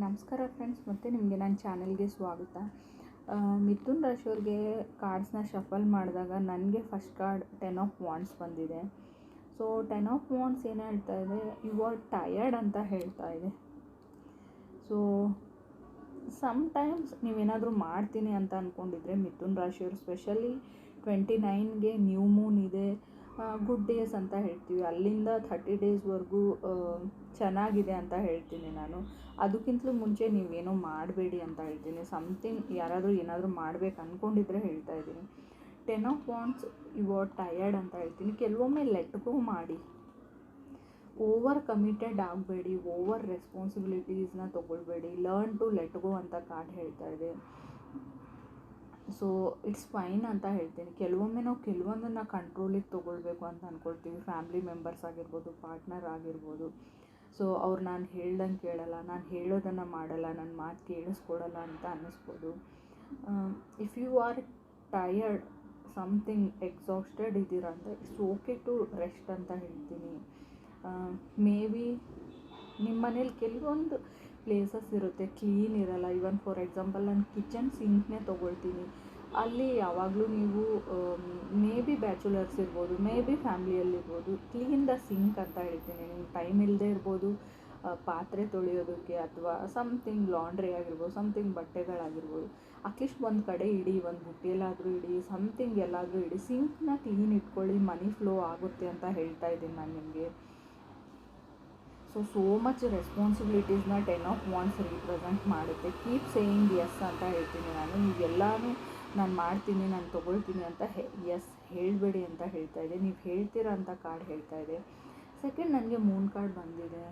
ನಮಸ್ಕಾರ ಫ್ರೆಂಡ್ಸ್ ಮತ್ತು ನಿಮಗೆ ನನ್ನ ಚಾನಲ್ಗೆ ಸ್ವಾಗತ. ಮಿಥುನ್ ರಾಶಿಯವ್ರಿಗೆ ಕಾರ್ಡ್ಸ್ನ ಶಫಲ್ ಮಾಡಿದಾಗ ನನಗೆ first card ten of wands ಬಂದಿದೆ. ಸೊ ಟೆನ್ ಆಫ್ ವಾಂಡ್ಸ್ ಏನು ಹೇಳ್ತಾ ಇದೆ? ಯು ಆರ್ ಟಯರ್ಡ್ ಅಂತ ಹೇಳ್ತಾ ಇದೆ. ಸೊ ಸಮ್ಟೈಮ್ಸ್ ನೀವೇನಾದರೂ ಮಾಡ್ತೀನಿ ಅಂತ ಅಂದ್ಕೊಂಡಿದ್ರೆ ಮಿಥುನ್ ರಾಶಿಯವರು ಸ್ಪೆಷಲಿ ಟ್ವೆಂಟಿ ನೈನ್ಗೆ ನ್ಯೂ ಮೂನ್ ಇದೆ. ಗುಡ್ ಡೇಸ್ ಅಂತ ಹೇಳ್ತೀವಿ. ಅಲ್ಲಿಂದ ಥರ್ಟಿ ಡೇಸ್ವರೆಗೂ ಚೆನ್ನಾಗಿದೆ ಅಂತ ಹೇಳ್ತೀನಿ ನಾನು. ಅದಕ್ಕಿಂತಲೂ ಮುಂಚೆ ನೀವೇನೋ ಮಾಡಬೇಡಿ ಅಂತ ಹೇಳ್ತೀನಿ. ಸಮ್ಥಿಂಗ್ ಯಾರಾದರೂ ಏನಾದರೂ ಮಾಡ್ಬೇಕು ಅಂದ್ಕೊಂಡಿದ್ರೆ ಹೇಳ್ತಾ ಇದ್ದೀನಿ. Ten of you are tired ಅಂತ ಹೇಳ್ತೀನಿ. ಕೆಲವೊಮ್ಮೆ ಲೆಟ್ ಗೋ ಮಾಡಿ. ಓವರ್ ಕಮಿಟೆಡ್ ಆಗಬೇಡಿ. ಓವರ್ ರೆಸ್ಪಾನ್ಸಿಬಿಲಿಟೀಸ್ನ ತೊಗೊಳ್ಬೇಡಿ. ಲರ್ನ್ ಟು ಲೆಟ್ ಗೋ ಅಂತ ಕಾರ್ಡ್ ಹೇಳ್ತಾ ಇದೆ. ಸೊ ಇಟ್ಸ್ ಫೈನ್ ಅಂತ ಹೇಳ್ತೀನಿ. ಕೆಲವೊಮ್ಮೆ ನಾವು ಕೆಲವೊಂದನ್ನು ಕಂಟ್ರೋಲಿಗೆ ತೊಗೊಳ್ಬೇಕು ಅಂತ ಅಂದ್ಕೊಳ್ತೀವಿ ಫ್ಯಾಮ್ಲಿ ಮೆಂಬರ್ಸ್ ಆಗಿರ್ಬೋದು ಪಾರ್ಟ್ನರ್ ಆಗಿರ್ಬೋದು. ಸೊ ಅವ್ರು ನಾನು ಹೇಳ್ದಂಗೆ ಕೇಳಲ್ಲ, ನಾನು ಹೇಳೋದನ್ನು ಮಾಡಲ್ಲ ನನ್ನ ಮಾತು ಕೇಳಿಸ್ಕೊಡಲ್ಲ ಅಂತ ಅನ್ನಿಸ್ಬೋದು. If you are tired something exhausted ಇದ್ದೀರ ಅಂತ ಇಟ್ಸ್ ಓಕೆ ಟು ರೆಸ್ಟ್ ಅಂತ ಹೇಳ್ತೀನಿ. ಮೇ ಬಿ ನಿಮ್ಮ ಮನೇಲಿ ಕೆಲವೊಂದು ಪ್ಲೇಸಸ್ ಇರುತ್ತೆ ಕ್ಲೀನ್ ಇರಲ್ಲ. ಇವನ್ ಫಾರ್ ಎಕ್ಸಾಂಪಲ್ ನಾನು ಕಿಚನ್ ಸಿಂಕ್ನೇ ತೊಗೊಳ್ತೀನಿ. ಅಲ್ಲಿ ಯಾವಾಗಲೂ ನೀವು ಮೇ ಬಿ ಬ್ಯಾಚುಲರ್ಸ್ ಇರ್ಬೋದು ಮೇ ಬಿ ಫ್ಯಾಮಿಲಿಯಲ್ಲಿರ್ಬೋದು ಕ್ಲೀನ್ ದ ಸಿಂಕ್ ಅಂತ ಹೇಳ್ತೀನಿ. ನಿಮ್ಗೆ ಟೈಮ್ ಇಲ್ಲದೆ ಇರ್ಬೋದು ಪಾತ್ರೆ ತೊಳೆಯೋದಕ್ಕೆ ಅಥವಾ ಸಮ್ಥಿಂಗ್ ಲಾಂಡ್ರಿ ಆಗಿರ್ಬೋದು ಸಮ್ಥಿಂಗ್ ಬಟ್ಟೆಗಳಾಗಿರ್ಬೋದು. ಅಟ್ಲೀಸ್ಟ್ ಒಂದು ಕಡೆ ಇಡಿ, ಒಂದು ಬುಟ್ಟಿಯಲ್ಲಾದರೂ ಇಡಿ ಸಮ್ಥಿಂಗ್ ಎಲ್ಲಾದರೂ ಇಡಿ. ಸಿಂಕ್ನ ಕ್ಲೀನ್ ಇಟ್ಕೊಳ್ಳಿ ಮನಿ ಫ್ಲೋ ಆಗುತ್ತೆ ಅಂತ ಹೇಳ್ತಾ ಇದ್ದೀನಿ ನಾನು ನಿಮಗೆ. ಸೊ ಸೋ ಮಚ್ ರೆಸ್ಪಾನ್ಸಿಬಿಲಿಟೀಸ್ನ ಟೆನ್ ಆಫ್ ವಾನ್ಸ್ ರೀಪ್ರೆಸೆಂಟ್ ಮಾಡುತ್ತೆ. ಕೀಪ್ ಸೇಯಿಂಗ್ ಎಸ್ ಅಂತ ಹೇಳ್ತೀನಿ ನಾನು. ಇವೆಲ್ಲನೂ ನಾನು ಮಾಡ್ತೀನಿ, ನಾನು ತೊಗೊಳ್ತೀನಿ ಅಂತ ಹೆ ಎಸ್ ಹೇಳಬೇಡಿ ಅಂತ ಹೇಳ್ತಾ ಇದೆ ನೀವು ಹೇಳ್ತೀರ ಅಂತ ಕಾರ್ಡ್ ಹೇಳ್ತಾ ಇದೆ ಸೆಕೆಂಡ್ ನನಗೆ ಮೂನ್ ಕಾರ್ಡ್ ಬಂದಿದೆ.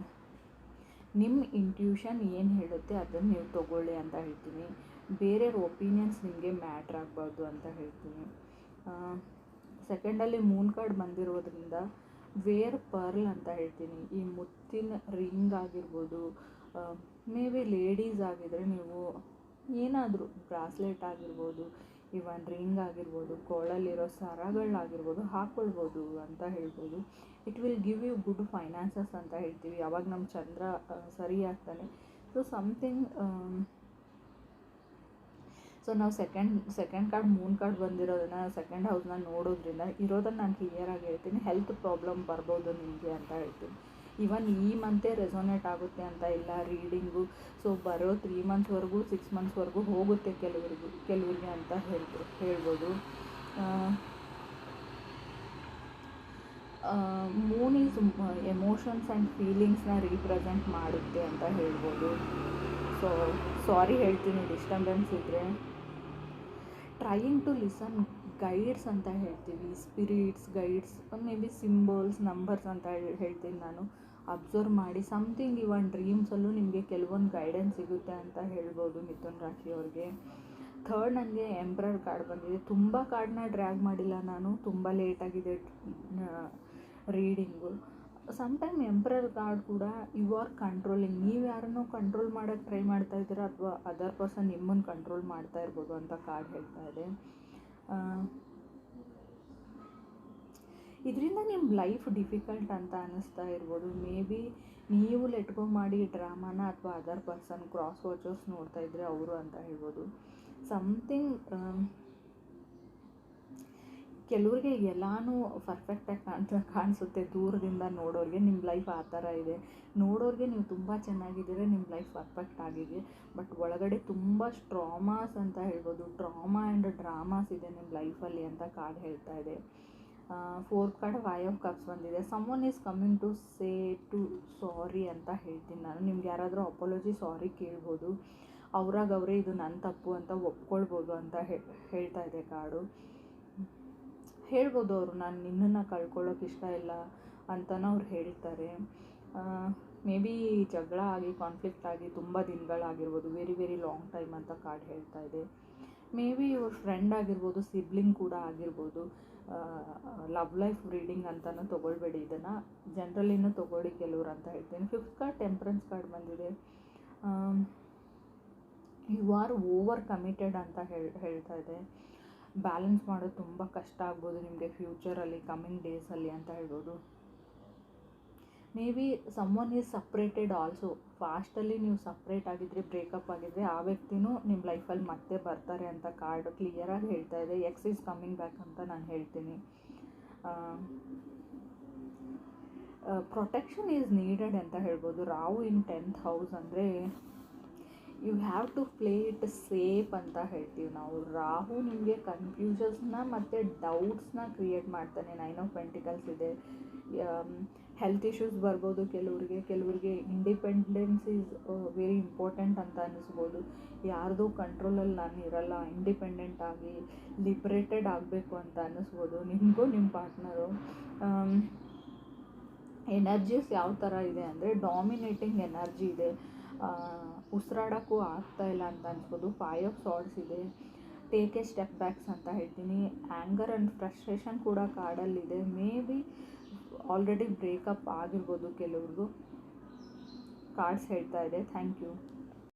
ನಿಮ್ಮ ಇಂಟ್ಯೂಷನ್ ಏನು ಹೇಳುತ್ತೆ ಅದನ್ನು ನೀವು ತೊಗೊಳ್ಳಿ ಅಂತ ಹೇಳ್ತೀನಿ. ಬೇರೆಯವ್ರ ಒಪಿನಿಯನ್ಸ್ ನಿಮಗೆ ಮ್ಯಾಟ್ರ್ ಆಗಬಾರ್ದು ಅಂತ ಹೇಳ್ತೀನಿ. ಸೆಕೆಂಡಲ್ಲಿ ಮೂನ್ ಕಾರ್ಡ್ ಬಂದಿರೋದ್ರಿಂದ ವೇರ್ ಪರ್ಲ್ ಅಂತ ಹೇಳ್ತೀನಿ. ಈ ಮುತ್ತಿನ ರಿಂಗ್ ಆಗಿರ್ಬೋದು ಮೇ ಬಿ ಲೇಡೀಸ್ ಆಗಿದ್ದರೆ ನೀವು ಏನಾದರೂ ಬ್ರಾಸ್ಲೆಟ್ ಆಗಿರ್ಬೋದು ಇವನ್ ರಿಂಗ್ ಆಗಿರ್ಬೋದು, ಕೋಳಲ್ಲಿರೋ ಸರಗಳಾಗಿರ್ಬೋದು ಹಾಕ್ಕೊಳ್ಬೋದು ಅಂತ ಹೇಳ್ಬೋದು. It will give you good finances ಅಂತ ಹೇಳ್ತೀವಿ. ಯಾವಾಗ ನಮ್ಮ ಚಂದ್ರ ಸರಿಯಾಗ್ತಾನೆ ಸೊ ಸಮಥಿಂಗ್ ಸೊ ನಾವು second second card moon card ಬಂದಿರೋದನ್ನ second ಹೌಸ್ನ ನೋಡೋದ್ರಿಂದ ಇರೋದನ್ನು ನಾನು ಕ್ಲಿಯರಾಗಿ ಹೇಳ್ತೀನಿ. ಹೆಲ್ತ್ ಪ್ರಾಬ್ಲಮ್ ಬರ್ಬೋದು ನಿಮಗೆ ಅಂತ ಹೇಳ್ತೀನಿ. ಇವನ್ ಈ ಮಂತೇ ರೆಸೊನೇಟ್ ಆಗುತ್ತೆ ಅಂತ ಇಲ್ಲ ರೀಡಿಂಗು ಸೊ ಬರೋ ತ್ರೀ ಮಂತ್ಸ್ವರೆಗೂ ಸಿಕ್ಸ್ ಮಂತ್ಸ್ವರೆಗೂ ಹೋಗುತ್ತೆ ಕೆಲವರಿಗೆ ಕೆಲವರಿಗೆ ಅಂತ ಹೇಳ್ಬೋದು. ಹೇಳ್ಬೋದು ಮೂನ್ ಈಸ್ ಎಮೋಷನ್ಸ್ ಆ್ಯಂಡ್ ಫೀಲಿಂಗ್ಸ್ನ ರೀಪ್ರೆಸೆಂಟ್ ಮಾಡುತ್ತೆ ಅಂತ ಹೇಳ್ಬೋದು. ಸೊ ಸಾರಿ ಹೇಳ್ತೀನಿ ಡಿಸ್ಟರ್ಬೆನ್ಸ್ ಇದ್ದರೆ ಟ್ರೈಯಿಂಗ್ ಟು ಲಿಸನ್ ಗೈಡ್ಸ್ ಅಂತ ಹೇಳ್ತೀವಿ spirits guides maybe symbols numbers ಅಂತ ಹೇಳಿ ಹೇಳ್ತೀನಿ ನಾನು. ಅಬ್ಸರ್ವ್ ಮಾಡಿ ಸಮಥಿಂಗ್ ಇವನ್ ಡ್ರೀಮ್ಸಲ್ಲೂ ನಿಮಗೆ ಕೆಲವೊಂದು ಗೈಡೆನ್ಸ್ ಸಿಗುತ್ತೆ ಅಂತ ಹೇಳ್ಬೋದು ಮಿಥುನ್ ರಾಶಿಯವ್ರಿಗೆ ಥರ್ಡ್ ನನಗೆ ಎಂಪ್ರರ್ ಕಾರ್ಡ್ ಬಂದಿದೆ. ತುಂಬ ಕಾರ್ಡ್ನ ಡ್ರ್ಯಾಗ್ ಮಾಡಿಲ್ಲ ನಾನು. ತುಂಬ ಲೇಟಾಗಿದೆ ರೀಡಿಂಗು ಸಮ್ಟೈಮ್ ಎಂಪ್ರರ್ ಕಾರ್ಡ್ ಕೂಡ ಯು ಆರ್ ಕಂಟ್ರೋಲಿಂಗ್ ನೀವು ಯಾರನ್ನೋ ಕಂಟ್ರೋಲ್ ಮಾಡೋಕ್ಕೆ ಟ್ರೈ ಮಾಡ್ತಾ ಇದ್ದೀರಾ ಅಥವಾ ಅದರ್ ಪರ್ಸನ್ ನಿಮ್ಮನ್ನು ಕಂಟ್ರೋಲ್ ಮಾಡ್ತಾ ಇರ್ಬೋದು ಅಂತ ಕಾರ್ಡ್ ಹೇಳ್ತಾ ಇದೆ. ಇದರಿಂದ ನಿಮ್ಮ ಲೈಫ್ ಡಿಫಿಕಲ್ಟ್ ಅಂತ ಅನ್ನಿಸ್ತಾ ಇರ್ಬೋದು. ಮೇ ಬಿ ನೀವು ಲೆಟ್ಗೋ ಮಾಡಿ ಡ್ರಾಮಾನ ಅಥವಾ ಅದರ್ ಪರ್ಸನ್ ಕ್ರಾಸ್ ವಾಚರ್ಸ್ ನೋಡ್ತಾ ಇದ್ದರೆ ಅವರು ಅಂತ ಹೇಳ್ಬೋದು. ಸಮಥಿಂಗ್ ಕೆಲವ್ರಿಗೆ ಎಲ್ಲನೂ ಪರ್ಫೆಕ್ಟಾಗಿ ಕಾಣ್ತಾ ಕಾಣಿಸುತ್ತೆ ದೂರದಿಂದ ನೋಡೋರಿಗೆ. ನಿಮ್ಮ ಲೈಫ್ ಆ ಥರ ಇದೆ. ನೋಡೋರಿಗೆ ನೀವು ತುಂಬ ಚೆನ್ನಾಗಿದ್ದೀರ ನಿಮ್ಮ ಲೈಫ್ ಪರ್ಫೆಕ್ಟ್ ಆಗಿದೆ. ಬಟ್ ಒಳಗಡೆ ತುಂಬ ಸ್ಟ್ರಾಮಾಸ್ ಅಂತ ಹೇಳ್ಬೋದು. ಟ್ರಾಮಾ ಆ್ಯಂಡ್ ಡ್ರಾಮಾಸ್ ಇದೆ ನಿಮ್ಮ ಲೈಫಲ್ಲಿ ಅಂತ ಕಾರ್ಡ್ ಹೇಳ್ತಾ ಇದೆ. Fourth card five of cups ಬಂದಿದೆ. Someone is coming to say to sorry ಅಂತ ಹೇಳ್ತೀನಿ ನಾನು. ನಿಮ್ಗೆ ಯಾರಾದರೂ ಅಪಾಲಜಿ ಸಾರಿ ಕೇಳ್ಬೋದು. ಅವ್ರಾಗ ಅವರೇ ಇದು ನನ್ನ ತಪ್ಪು ಅಂತ ಒಪ್ಕೊಳ್ಬೋದು ಅಂತ ಹೇಳ್ತಾ ಇದೆ ಕಾರ್ಡು ಹೇಳ್ಬೋದು ಅವರು, ನಾನು ನಿನ್ನನ್ನು ಕಳ್ಕೊಳ್ಳೋಕೆ ಇಷ್ಟ ಇಲ್ಲ ಅಂತಲೂ ಅವ್ರು ಹೇಳ್ತಾರೆ. ಮೇ ಬಿ ಜಗಳ ಆಗಿ ಕಾನ್ಫ್ಲಿಕ್ಟ್ ಆಗಿ ತುಂಬ ದಿನಗಳಾಗಿರ್ಬೋದು ವೆರಿ ವೆರಿ ಲಾಂಗ್ ಟೈಮ್ ಅಂತ ಕಾರ್ಡ್ ಹೇಳ್ತಾ ಇದೆ. ಮೇ ಬಿ ಇವ್ರ ಫ್ರೆಂಡ್ ಆಗಿರ್ಬೋದು ಸಿಬ್ಲಿಂಗ್ ಕೂಡ ಆಗಿರ್ಬೋದು ಲವ್ ಲೈಫ್ ರೀಡಿಂಗ್ ಅಂತಲೂ ತೊಗೊಳ್ಬೇಡಿ. ಇದನ್ನು ಜನ್ರಲಿನೂ ತೊಗೊಳ್ಳಿ ಕೆಲವ್ರು ಅಂತ ಹೇಳ್ತೀನಿ. ಫಿಫ್ತ್ ಕಾರ್ಡ್ ಟೆಂಪ್ರೆನ್ಸ್ ಕಾರ್ಡ್ ಬಂದಿದೆ. ಯು ಆರ್ ಓವರ್ ಕಮಿಟೆಡ್ ಅಂತ ಹೇಳಿ, ಹೇಳ್ತಾ ಇದೆ. ಬ್ಯಾಲೆನ್ಸ್ ಮಾಡೋದು ತುಂಬ ಕಷ್ಟ ಆಗ್ಬೋದು ನಿಮಗೆ ಫ್ಯೂಚರಲ್ಲಿ ಕಮ್ಮಿಂಗ್ ಡೇಸಲ್ಲಿ ಅಂತ ಹೇಳ್ಬೋದು. Maybe someone is separated also ಫಾಸ್ಟಲ್ಲಿ ನೀವು ಸಪ್ರೇಟ್ ಆಗಿದ್ದರೆ ಬ್ರೇಕಪ್ ಆಗಿದ್ದರೆ ಆ ವ್ಯಕ್ತಿನೂ ನಿಮ್ಮ ಲೈಫಲ್ಲಿ ಮತ್ತೆ ಬರ್ತಾರೆ ಅಂತ ಕಾರ್ಡ್ ಕ್ಲಿಯರಾಗಿ ಹೇಳ್ತಾ ಇದೆ. ಎಕ್ಸ್ ಈಸ್ ಕಮ್ಮಿಂಗ್ ಬ್ಯಾಕ್ ಅಂತ ನಾನು ಹೇಳ್ತೀನಿ. ಪ್ರೊಟೆಕ್ಷನ್ ಈಸ್ ನೀಡೆಡ್ ಅಂತ ಹೇಳ್ಬೋದು. ರಾವು ಇನ್ ಟೆಂತ್ ಹೌಸ್ ಅಂದರೆ you have to play it safe ಅಂತ ಹೇಳ್ತೀವಿ ನಾವು. ರಾಹು ನಿಮಗೆ ಕನ್ಫ್ಯೂಷನ್ಸ್ನ ಮತ್ತು ಡೌಟ್ಸ್ನ ಕ್ರಿಯೇಟ್ ಮಾಡ್ತಾನೆ. ನೈನ್ ಆಫ್ ಪೆಂಟಿಕಲ್ಸ್ ಇದೆ. ಹೆಲ್ತ್ ಇಶ್ಯೂಸ್ ಬರ್ಬೋದು ಕೆಲವರಿಗೆ. ಕೆಲವರಿಗೆ ಇಂಡಿಪೆಂಡೆನ್ಸ್ ಈಸ್ ವೆರಿ ಇಂಪಾರ್ಟೆಂಟ್ ಅಂತ ಅನ್ನಿಸ್ಬೋದು. ಯಾರ್ದು ಕಂಟ್ರೋಲಲ್ಲಿ ನಾನು ಇರಲ್ಲ. ಇಂಡಿಪೆಂಡೆಂಟ್ ಆಗಿ ಲಿಬ್ರೇಟೆಡ್ ಆಗಬೇಕು ಅಂತ ಅನ್ನಿಸ್ಬೋದು. ನಿಮಗೂ ನಿಮ್ಮ ಪಾರ್ಟ್ನರು ಎನರ್ಜೀಸ್ ಯಾವ ಥರ ಇದೆ ಅಂದರೆ ಡಾಮಿನೇಟಿಂಗ್ ಎನರ್ಜಿ ಇದೆ. ಉಸಿರಾಡೋಕ್ಕೂ ಆಗ್ತಾ ಇಲ್ಲ ಅಂತ ಅನ್ಸ್ಬೋದು ಫೈವ್ ಆಫ್ ಸಾಲ್ಟ್ಸ್ ಇದೆ. ಟೇಕ್ ಎ ಸ್ಟೆಪ್ ಬ್ಯಾಕ್ಸ್ ಅಂತ ಹೇಳ್ತೀನಿ. ಆ್ಯಂಗರ್ ಆ್ಯಂಡ್ ಫ್ರಸ್ಟ್ರೇಷನ್ ಕೂಡ ಕಾರ್ಡಲ್ಲಿದೆ ಮೇ ಬಿ ಆಲ್ರೆಡಿ ಬ್ರೇಕಪ್ ಆಗಿರ್ಬೋದು ಕೆಲವ್ರಿಗೂ ಕಾರ್ಡ್ಸ್ ಹೇಳ್ತಾ ಇದೆ. Thank you